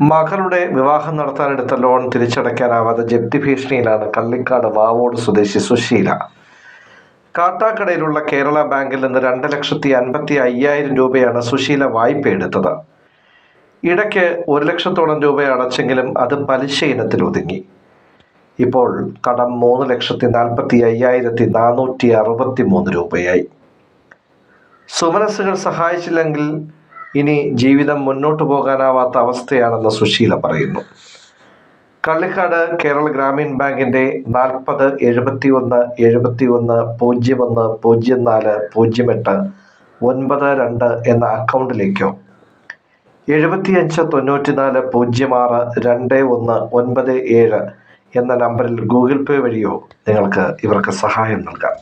മകളുടെ വിവാഹം നടത്താനെടുത്ത ലോൺ തിരിച്ചടയ്ക്കാനാവാതെ ജപ്തി ഭീഷണിയിലാണ് കള്ളിക്കാട് വാവോട് സ്വദേശി സുശീല. കാട്ടാക്കടയിലുള്ള കേരള ബാങ്കിൽ നിന്ന് രണ്ട് ലക്ഷത്തി അൻപത്തി അയ്യായിരം രൂപയാണ് സുശീല വായ്പ എടുത്തത്. ഇടയ്ക്ക് ഒരു ലക്ഷത്തോളം രൂപ അടച്ചെങ്കിലും അത് പലിശ ഇനത്തിൽ ഒതുങ്ങി. ഇപ്പോൾ കടം മൂന്ന് ലക്ഷത്തി നാൽപ്പത്തി അയ്യായിരത്തി നാനൂറ്റി അറുപത്തി മൂന്ന് രൂപയായി. സുമനസ്സുകൾ സഹായിച്ചില്ലെങ്കിൽ ഇനി ജീവിതം മുന്നോട്ട് പോകാനാവാത്ത അവസ്ഥയാണെന്ന് സുശീല പറയുന്നു. കള്ളിക്കാട് കേരള ഗ്രാമീൺ ബാങ്കിന്റെ നാൽപ്പത് എഴുപത്തി ഒന്ന് എഴുപത്തി ഒന്ന് പൂജ്യം ഒന്ന് പൂജ്യം നാല് പൂജ്യം എട്ട് ഒൻപത് രണ്ട് എന്ന അക്കൗണ്ടിലേക്കോ? എഴുപത്തിയഞ്ച് തൊണ്ണൂറ്റിനാല് പൂജ്യം ആറ് രണ്ട് ഒന്ന് ഒൻപത് ഏഴ് എന്ന നമ്പറിൽ ഗൂഗിൾ പേ വഴിയോ നിങ്ങൾക്ക് ഇവർക്ക് സഹായം നൽകാം.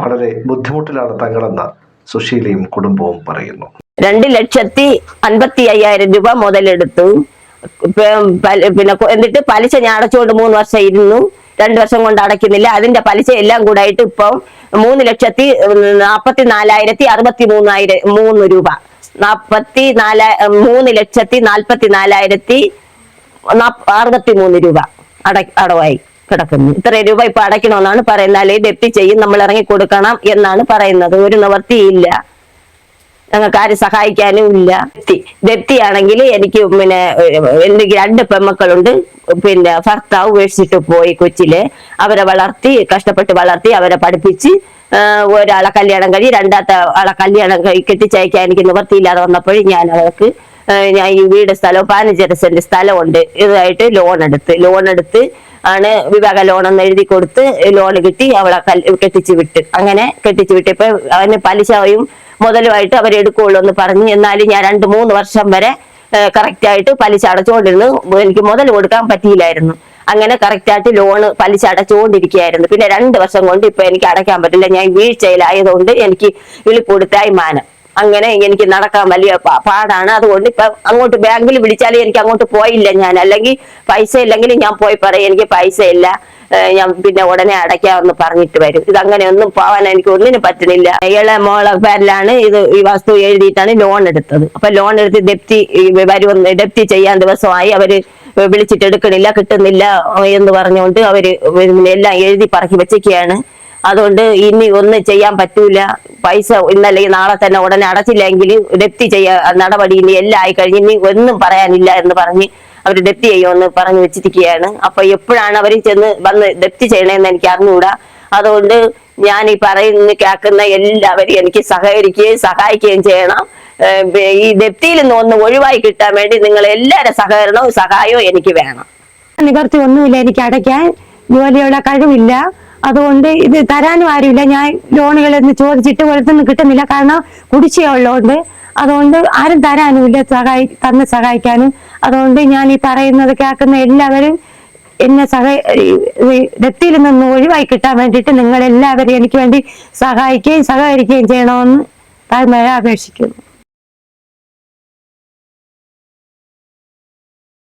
വളരെ ബുദ്ധിമുട്ടിലാണ് തങ്ങളെന്ന് സുശീലയും കുടുംബവും പറയുന്നു. രണ്ട് ലക്ഷത്തി അൻപത്തി അയ്യായിരം രൂപ മുതലെടുത്തു. പിന്നെ എന്നിട്ട് പലിശ ഞാൻ അടച്ചുകൊണ്ട് മൂന്ന് വർഷം ഇരുന്നു. രണ്ടു വർഷം കൊണ്ട് അടയ്ക്കുന്നില്ല. അതിന്റെ പലിശ എല്ലാം കൂടായിട്ട് ഇപ്പം മൂന്ന് ലക്ഷത്തി നാപ്പത്തി നാലായിരത്തി അറുപത്തി മൂന്നായിരം മൂന്ന് രൂപ. നാപ്പത്തി നാല മൂന്ന് ലക്ഷത്തി നാൽപ്പത്തി നാലായിരത്തി അറുപത്തി മൂന്ന് രൂപ അട അടവായി കിടക്കുന്നു. ഇത്ര രൂപ ഇപ്പൊ അടയ്ക്കണമെന്നാണ് പറയുന്നത്. അല്ലെങ്കിൽ ഡെപ്റ്റി ചെയ്യും നമ്മൾ ഇറങ്ങി കൊടുക്കണം എന്നാണ് പറയുന്നത്. ഒരു നിവർത്തിയില്ല ഞങ്ങൾക്ക് ആരും സഹായിക്കാനും ഇല്ല. ദപ്തി ദപ്തിയാണെങ്കിൽ എനിക്ക് പിന്നെ എനിക്ക് രണ്ട് പെമ്മക്കളുണ്ട്. പിന്നെ ഭർത്താവ് ഉപേക്ഷിച്ചിട്ട് പോയി കൊച്ചിലെ. അവരെ വളർത്തി കഷ്ടപ്പെട്ട് വളർത്തി അവരെ പഠിപ്പിച്ച് ഒരാളെ കല്യാണം കഴി രണ്ടാമത്തെ ആളെ കല്യാണം കെട്ടിച്ചയക്കാൻ എനിക്ക് നിവർത്തിയില്ലാതെ വന്നപ്പോഴും ഞാൻ അവർക്ക് ഞാൻ ഈ വീട് സ്ഥലവും പതിനഞ്ചര സെന്റ് സ്ഥലമുണ്ട്. ഇതായിട്ട് ലോൺ എടുത്ത് ലോൺ എടുത്ത് ആണ് വിവാഹ ലോൺ എന്ന് എഴുതി കൊടുത്ത് ലോൺ കിട്ടി അവളെ കെട്ടിച്ചു വിട്ട്. അങ്ങനെ കെട്ടിച്ചു വിട്ട് ഇപ്പൊ അവന് പലിശയും മുതലുമായിട്ട് അവരെടുക്കുള്ളൂ എന്ന് പറഞ്ഞു എന്നാലും ഞാൻ രണ്ട് മൂന്ന് വർഷം വരെ കറക്റ്റ് ആയിട്ട് പലിശ അടച്ചുകൊണ്ടിരുന്നു എനിക്ക് മുതൽ കൊടുക്കാൻ പറ്റിയില്ലായിരുന്നു. അങ്ങനെ കറക്റ്റ് ആയിട്ട് ലോണ് പലിശ അടച്ചുകൊണ്ടിരിക്കുകയായിരുന്നു പിന്നെ രണ്ട് വർഷം കൊണ്ട് ഇപ്പൊ എനിക്ക് അടയ്ക്കാൻ പറ്റില്ല. ഞാൻ വീഴ്ചയിലായതുകൊണ്ട് എനിക്ക് വിളിപ്പൊടുത്തായി മാനം അങ്ങനെ എനിക്ക് നടക്കാൻ വലിയ പാടാണ്. അതുകൊണ്ട് ഇപ്പൊ അങ്ങോട്ട് ബാങ്കിൽ വിളിച്ചാലും എനിക്ക് അങ്ങോട്ട് പോയില്ല ഞാൻ. അല്ലെങ്കിൽ പൈസ ഇല്ലെങ്കിൽ ഞാൻ പോയി പറയും എനിക്ക് പൈസ ഇല്ല. ഞാൻ പിന്നെ ഉടനെ അടയ്ക്കാമെന്ന് പറഞ്ഞിട്ട് വരും. ഇത് അങ്ങനെ ഒന്നും പോവാൻ എനിക്ക് ഒന്നിനും പറ്റുന്നില്ല. ഇയാളെ മോളെ പേരിലാണ് ഇത് ഈ വസ്തു എഴുതിയിട്ടാണ് ലോൺ എടുത്തത്. അപ്പൊ ലോൺ എടുത്ത് ഡെപ്റ്റി വരുമെന്ന് ഡെപ്റ്റി ചെയ്യാൻ ദിവസമായി അവർ വിളിച്ചിട്ട് എടുക്കണില്ല കിട്ടുന്നില്ല എന്ന് പറഞ്ഞുകൊണ്ട് അവർ എല്ലാം എഴുതി പറക്കി വെച്ചൊക്കെയാണ് അതുകൊണ്ട് ഇനി ഒന്നും ചെയ്യാൻ പറ്റൂല. പൈസ ഇന്നല്ലെങ്കിൽ നാളെ തന്നെ ഉടനെ അടച്ചില്ലെങ്കിൽ ഡെപ്തി ചെയ്യ നടപടി ഇനി എല്ലാം ആയി കഴിഞ്ഞ് ഇനി ഒന്നും പറയാനില്ല എന്ന് പറഞ്ഞ് അവർ ഡെപ്തി ചെയ്യുമെന്ന് പറഞ്ഞു വെച്ചിരിക്കുകയാണ്. അപ്പൊ എപ്പോഴാണ് അവർ ചെന്ന് വന്ന് ഡെപ്തി ചെയ്യണമെന്ന് എനിക്ക് അറിഞ്ഞുകൂടാ അതുകൊണ്ട് ഞാൻ ഈ പറയുന്ന കേൾക്കുന്ന എല്ലാവരും എനിക്ക് സഹകരിക്കുകയും സഹായിക്കുകയും ചെയ്യണം. ഈ ഡെപ്തിയിൽ നിന്ന് ഒന്ന് ഒഴിവായി കിട്ടാൻ വേണ്ടി നിങ്ങൾ എല്ലാവരുടെ സഹകരണവും സഹായവും എനിക്ക് വേണം. നിവർത്തി ഒന്നുമില്ല എനിക്ക് അടയ്ക്കാൻ. ജോലിയുള്ള കഴിവില്ല. അതുകൊണ്ട് ഇത് തരാനും ആരുമില്ല. ഞാൻ ലോണുകൾ എന്ന് ചോദിച്ചിട്ട് ഒരിടത്തുനിന്ന് കിട്ടുന്നില്ല. കാരണം കുടിശ്ശിയുള്ളതുകൊണ്ട് അതുകൊണ്ട് ആരും തരാനുമില്ല സഹായി തന്ന് സഹായിക്കാനും. അതുകൊണ്ട് ഞാൻ ഈ പറയുന്നത് കേൾക്കുന്ന എല്ലാവരും എന്നെ സഹായ ഡെപ്തിയിൽ നിന്ന് ഒഴിവായി കിട്ടാൻ വേണ്ടിയിട്ട് നിങ്ങൾ എല്ലാവരും എനിക്ക് വേണ്ടി സഹായിക്കുകയും സഹകരിക്കുകയും ചെയ്യണമെന്ന് താഴ്മയെ അപേക്ഷിക്കുന്നു.